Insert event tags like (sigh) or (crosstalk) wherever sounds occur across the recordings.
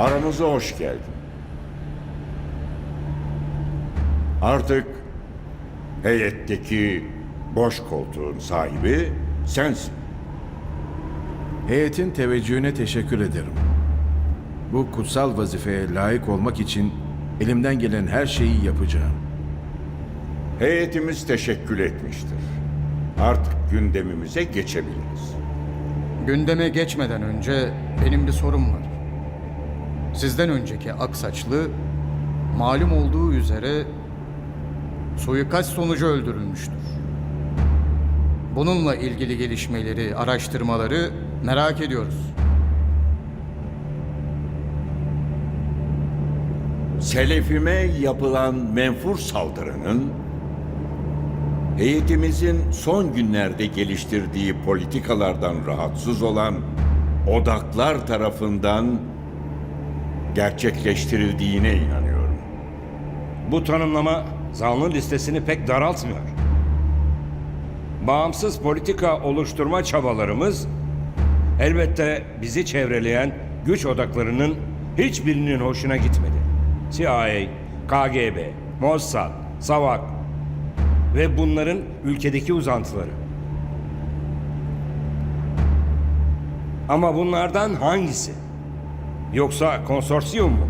Aramıza hoş geldin. Artık heyetteki boş koltuğun sahibi sensin. Heyetin teveccühüne teşekkür ederim. Bu kutsal vazifeye layık olmak için elimden gelen her şeyi yapacağım. Heyetimiz teşekkür etmiştir. Artık gündemimize geçebiliriz. Gündeme geçmeden önce benim bir sorum var. Sizden önceki Aksaçlı malum olduğu üzere suikast sonucu öldürülmüştür. Bununla ilgili gelişmeleri, araştırmaları merak ediyoruz. Selefime yapılan menfur saldırının heyetimizin son günlerde geliştirdiği politikalardan rahatsız olan odaklar tarafından gerçekleştirildiğine inanıyorum. Bu tanımlama zanlı listesini pek daraltmıyor. Bağımsız politika oluşturma çabalarımız elbette bizi çevreleyen güç odaklarının hiçbirinin hoşuna gitmedi. CIA, KGB, Mossad, Savak ve bunların ülkedeki uzantıları. Ama bunlardan hangisi? Yoksa konsorsiyum mu?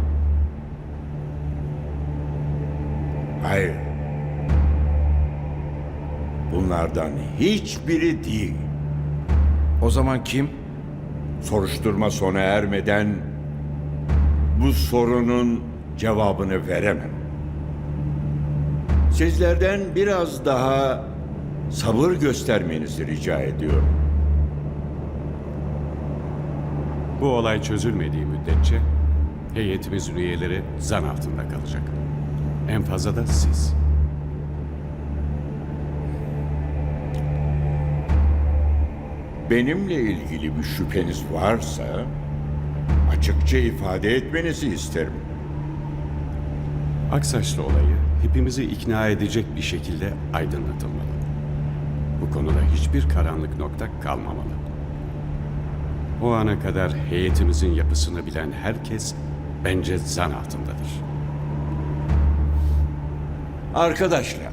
Hayır. Bunlardan hiçbiri değil. O zaman kim? Soruşturma sona ermeden bu sorunun cevabını veremem. Sizlerden biraz daha sabır göstermenizi rica ediyorum. Bu olay çözülmediği müddetçe heyetimiz üyeleri zan altında kalacak. En fazla da siz. Benimle ilgili bir şüpheniz varsa açıkça ifade etmenizi isterim. Aksaçlı olayı hepimizi ikna edecek bir şekilde aydınlatılmalı. Bu konuda hiçbir karanlık nokta kalmamalı. O ana kadar heyetimizin yapısını bilen herkes bence zan altındadır. Arkadaşlar,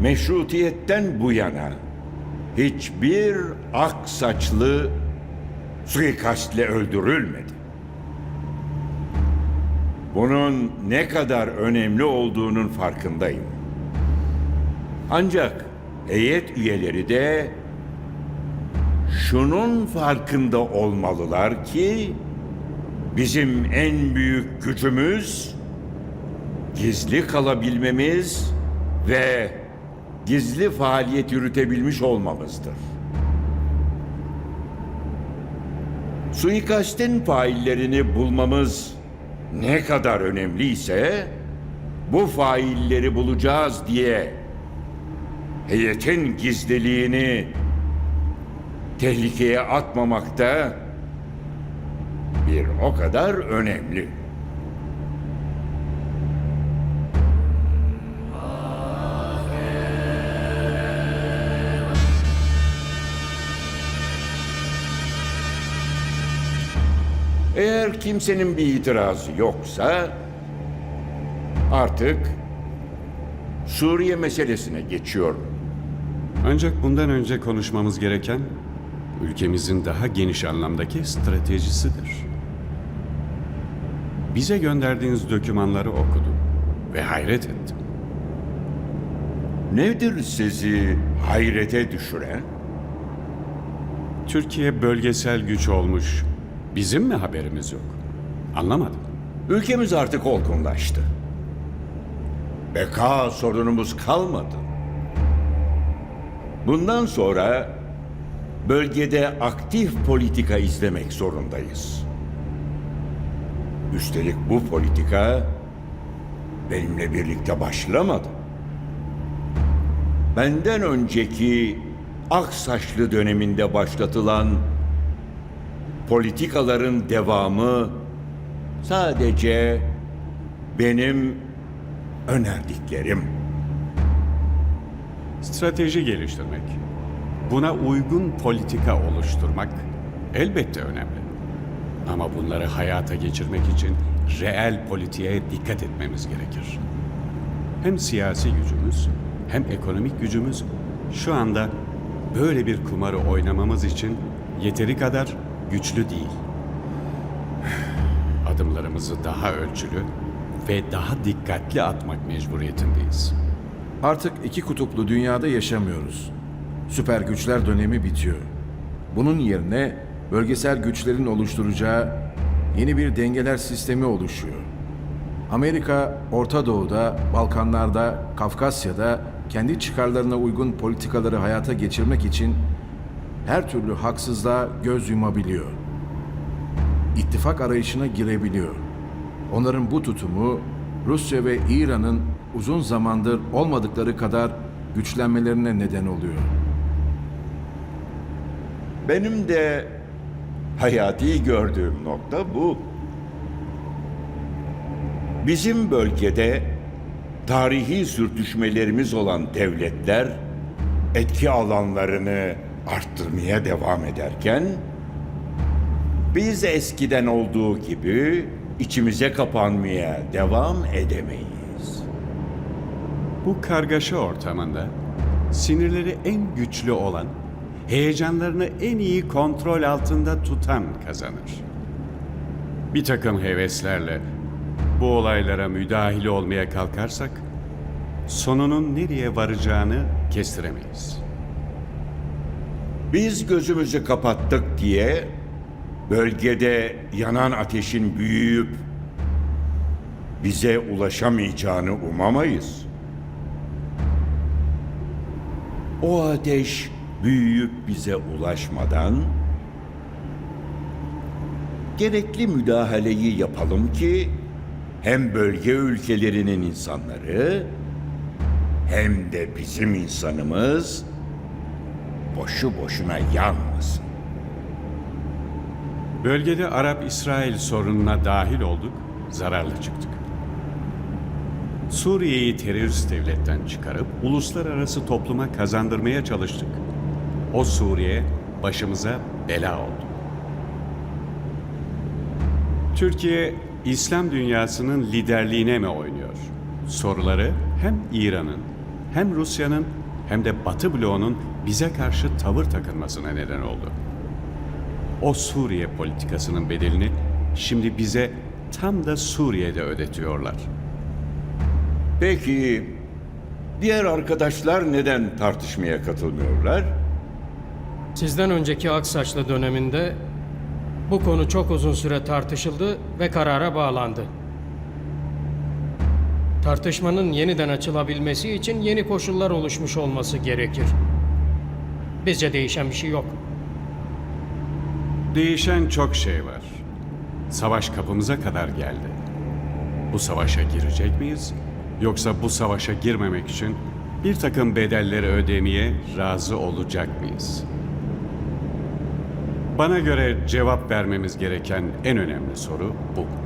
meşrutiyetten bu yana hiçbir ak saçlı suikastle öldürülmedi. Bunun ne kadar önemli olduğunun farkındayım. Ancak heyet üyeleri de şunun farkında olmalılar ki bizim en büyük gücümüz gizli kalabilmemiz ve gizli faaliyet yürütebilmiş olmamızdır. Suikastin faillerini bulmamız ne kadar önemliyse bu failleri bulacağız diye heyetin gizliliğini tehlikeye atmamak da bir o kadar önemli. Eğer kimsenin bir itirazı yoksa artık Suriye meselesine geçiyorum. Ancak bundan önce konuşmamız gereken ülkemizin daha geniş anlamdaki stratejisidir. Bize gönderdiğiniz dokümanları okudum ve hayret ettim. Nedir sizi hayrete düşüren? Türkiye bölgesel güç olmuş. Bizim mi haberimiz yok? Anlamadım. Ülkemiz artık olgunlaştı. Beka sorunumuz kalmadı. Bundan sonra bölgede aktif politika izlemek zorundayız. Üstelik bu politika benimle birlikte başlamadı. Benden önceki Aksaçlı döneminde başlatılan politikaların devamı sadece benim önerdiklerim. Strateji geliştirmek, buna uygun politika oluşturmak elbette önemli. Ama bunları hayata geçirmek için reel politiğe dikkat etmemiz gerekir. Hem siyasi gücümüz hem ekonomik gücümüz şu anda böyle bir kumarı oynamamız için yeteri kadar güçlü değil. (sighs) Adımlarımızı daha ölçülü ve daha dikkatli atmak mecburiyetindeyiz. Artık iki kutuplu dünyada yaşamıyoruz. Süper güçler dönemi bitiyor. Bunun yerine bölgesel güçlerin oluşturacağı yeni bir dengeler sistemi oluşuyor. Amerika, Orta Doğu'da, Balkanlar'da, Kafkasya'da kendi çıkarlarına uygun politikaları hayata geçirmek için her türlü haksızlığa göz yumabiliyor. İttifak arayışına girebiliyor. Onların bu tutumu Rusya ve İran'ın uzun zamandır olmadıkları kadar güçlenmelerine neden oluyor. Benim de hayati gördüğüm nokta bu. Bizim bölgede tarihi sürtüşmelerimiz olan devletler etki alanlarını arttırmaya devam ederken biz eskiden olduğu gibi içimize kapanmaya devam edemeyiz. Bu kargaşa ortamında sinirleri en güçlü olan, heyecanlarını en iyi kontrol altında tutan kazanır. Bir takım heveslerle bu olaylara müdahil olmaya kalkarsak sonunun nereye varacağını kestiremeyiz. Biz gözümüzü kapattık diye bölgede yanan ateşin büyüyüp bize ulaşamayacağını umamayız. O ateş büyüyüp bize ulaşmadan gerekli müdahaleyi yapalım ki hem bölge ülkelerinin insanları hem de bizim insanımız boşu boşuna yanmasın. Bölgede Arap-İsrail sorununa dahil olduk, zararlı çıktık. Suriye'yi terörist devletten çıkarıp uluslararası topluma kazandırmaya çalıştık. O Suriye başımıza bela oldu. Türkiye İslam dünyasının liderliğine mi oynuyor? Soruları hem İran'ın hem Rusya'nın hem de Batı bloğunun bize karşı tavır takınmasına neden oldu. O Suriye politikasının bedelini şimdi bize tam da Suriye'de ödetiyorlar. Peki diğer arkadaşlar neden tartışmaya katılmıyorlar? Sizden önceki Aksaçlı döneminde bu konu çok uzun süre tartışıldı ve karara bağlandı. Tartışmanın yeniden açılabilmesi için yeni koşullar oluşmuş olması gerekir. Bizce değişen bir şey yok. Değişen çok şey var. Savaş kapımıza kadar geldi. Bu savaşa girecek miyiz? Yoksa bu savaşa girmemek için bir takım bedelleri ödemeye razı olacak mıyız? Bana göre cevap vermemiz gereken en önemli soru bu.